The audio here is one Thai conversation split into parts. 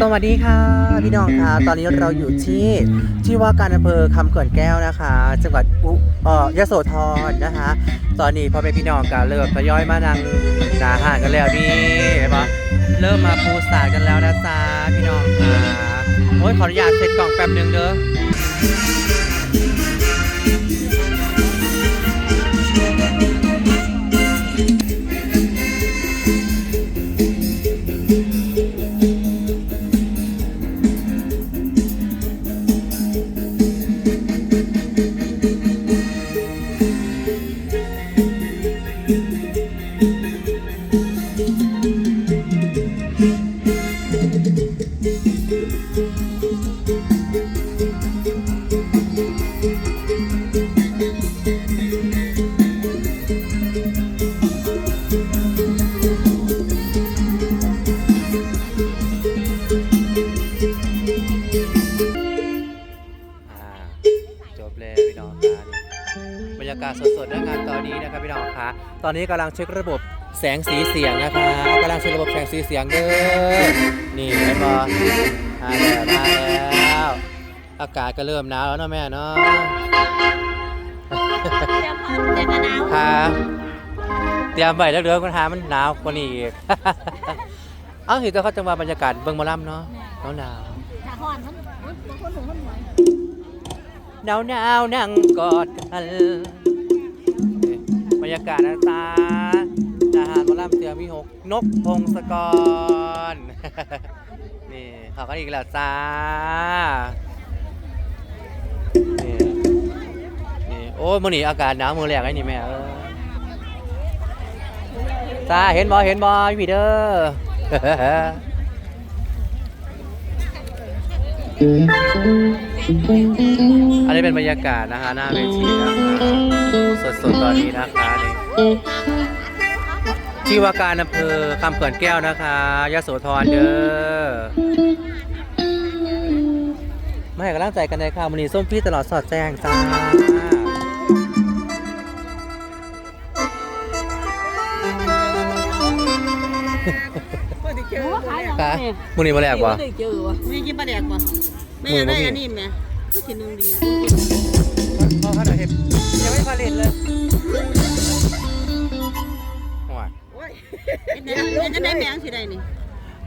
สวัสดีค่ะ พี่น้องค่ะ ตอนนี้เราอยู่ที่ที่ว่าการอำเภอคำเขื่อนแก้วนะคะ จังหวัดอุเอ่อยโสธรนะคะ ตอนนี้พ่อแม่พี่น้องกันเริ่มทยอยมานั่งหนาห่างกันแล้วนี่เห็นปะเริ่มมาปูสากันแล้วนะจ๊ะพี่น้องค่ะโอ้ยขออนุญาตเสร็จกล่องแป๊บหนึ่งเด้อ รรยากาศสดๆหน้างานตอนนี้นะครับพี่น้องค่ะตอนนี้กำลังเช็คระบบแสงสีเสียงนะคะกำลังเช็คระบบแสงสีเสียงเด้อนี่เห็นปะมาแล้วมาแล้วอากาศก็เริ่มหนาวแล้วเนาะแม่เนาะเดี๋ยวพอเดี๋ยวกระหนาวค่ะเตรียมใบแล้วเดือคนหามันหนาวกว่านี้อีกเอ้าเห็นแต่เขาจังหวะบรรยากาศเบิ่งหมอลำเนาะหนาวหนาวถ้าห่อนมันบางคนหนูคนหน่อย หนาวหนาวนั่งกอดกันบรรยากาศนะตาอาหารมอลำเสือมีหกนกพงศกร นี่ขากันอีกแล้วจ้านี่นี่โอ้มื้อนี้อากาศหนาวมือแรกไอ้นี่แม่เออจ้าเห็นบ่เห็นบอพี่เด้อ อันนี้เป็นบรรยากาศนะคะหน้าเวทีนะคะสดๆตอนนี้นะคะนี่ที่ว่าการอำเภอคำเขื่อนแก้วนะคะยโสธรเด้อมาให้กำลังใจกันเลยค่ะมันนี้ส้มพี่ตลอดสอดแจ้งจ้าหนูว่าขายอย่างค่ะนี้มันนี้มาแรกวะไม่ได้เจอวะนี่กินปลาแดกป่ะ ไม่อยากได้อันนี้ไหมก็กินนึงดีพอขนาดเห็นยังไม่ผลิตเลยหัวโอ้ยเดี๋ยวจะได้แมงสิได้นี่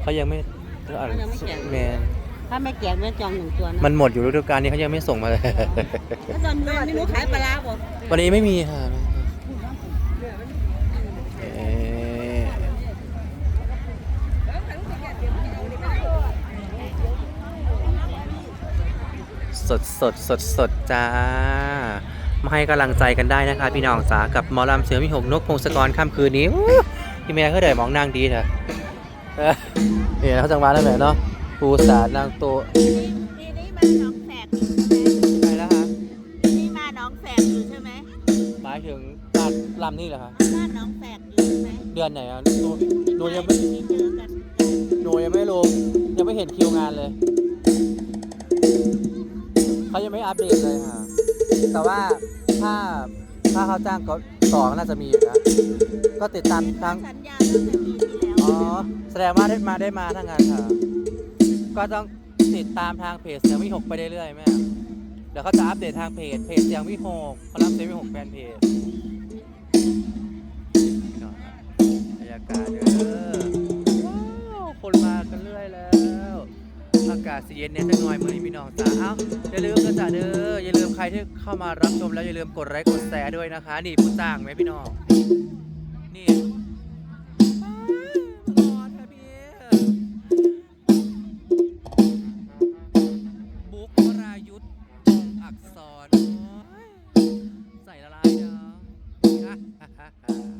เขายังไม่อ่านเขายังไม่แกะแมนถ้าไม่แกะแม่จองหนึ่งตัวนะมันหมดอยู่ฤดูกาลนี้เขายังไม่ส่งมาเลยถ้าตอนนี้ไม่รู้ขายปลาร้าบ่วันนี้ไม่มีค่ะ สดสดสดสดจ้า มาให้กำลังใจกันได้นะคะ พี่น้องจ๋ากับหมอลำเสือมิหกนกพงศกรค่ำคืนนี้อู้พี่แม่เขาเดินมองนางดีเถอะเออเนี่ยเขาจังหวะแล้วแหละเนาะปูสาดนางโตปีนี้มาหนองแสกอยู่ใช่ไหมไปแล้วคะปีนี้มาหนองแสกอยู่ใช่ไหมหมายถึงลาดลำนี่เหรอคะบ้านหนองแสกอยู่ใช่ไหมเดือนไหนอะหนูหนูยังไม่ที่เจอกัน หนูยังไม่ลงยังไม่เห็นคิวงานเลย อัปเดตเลยค่ะ แต่ว่าถ้าถ้าเขาจ้างก็ต่อก็น่าจะมีอยู่นะก็ติดตามทั้งสัญญาตั้งแต่ปีที่แล้วอ๋อแสดงว่าได้มาได้มาทั้งงานค่ะ ก็ต้องติดตามทางเพจเสียงวิหกไปเรื่อยๆแม่เดี๋ยวเขาจะอัปเดตทางเพจเพจเสียงวิหกเขารับเสียงวิหกแฟนเพจ สีเย็นเน้นน้อยเหมือนพี่น้องจ้าเอ้าอย่าลืมกระจ้าเด้ออย่าลืมใครที่เข้ามารับชมแล้วอย่าลืมกดไลค์กดแชร์ด้วยนะคะ นี่ผู้จ้างไหมพี่น้องนี่บุกวรายุทธ์ตรงอักษรใส่ละลายเนาะ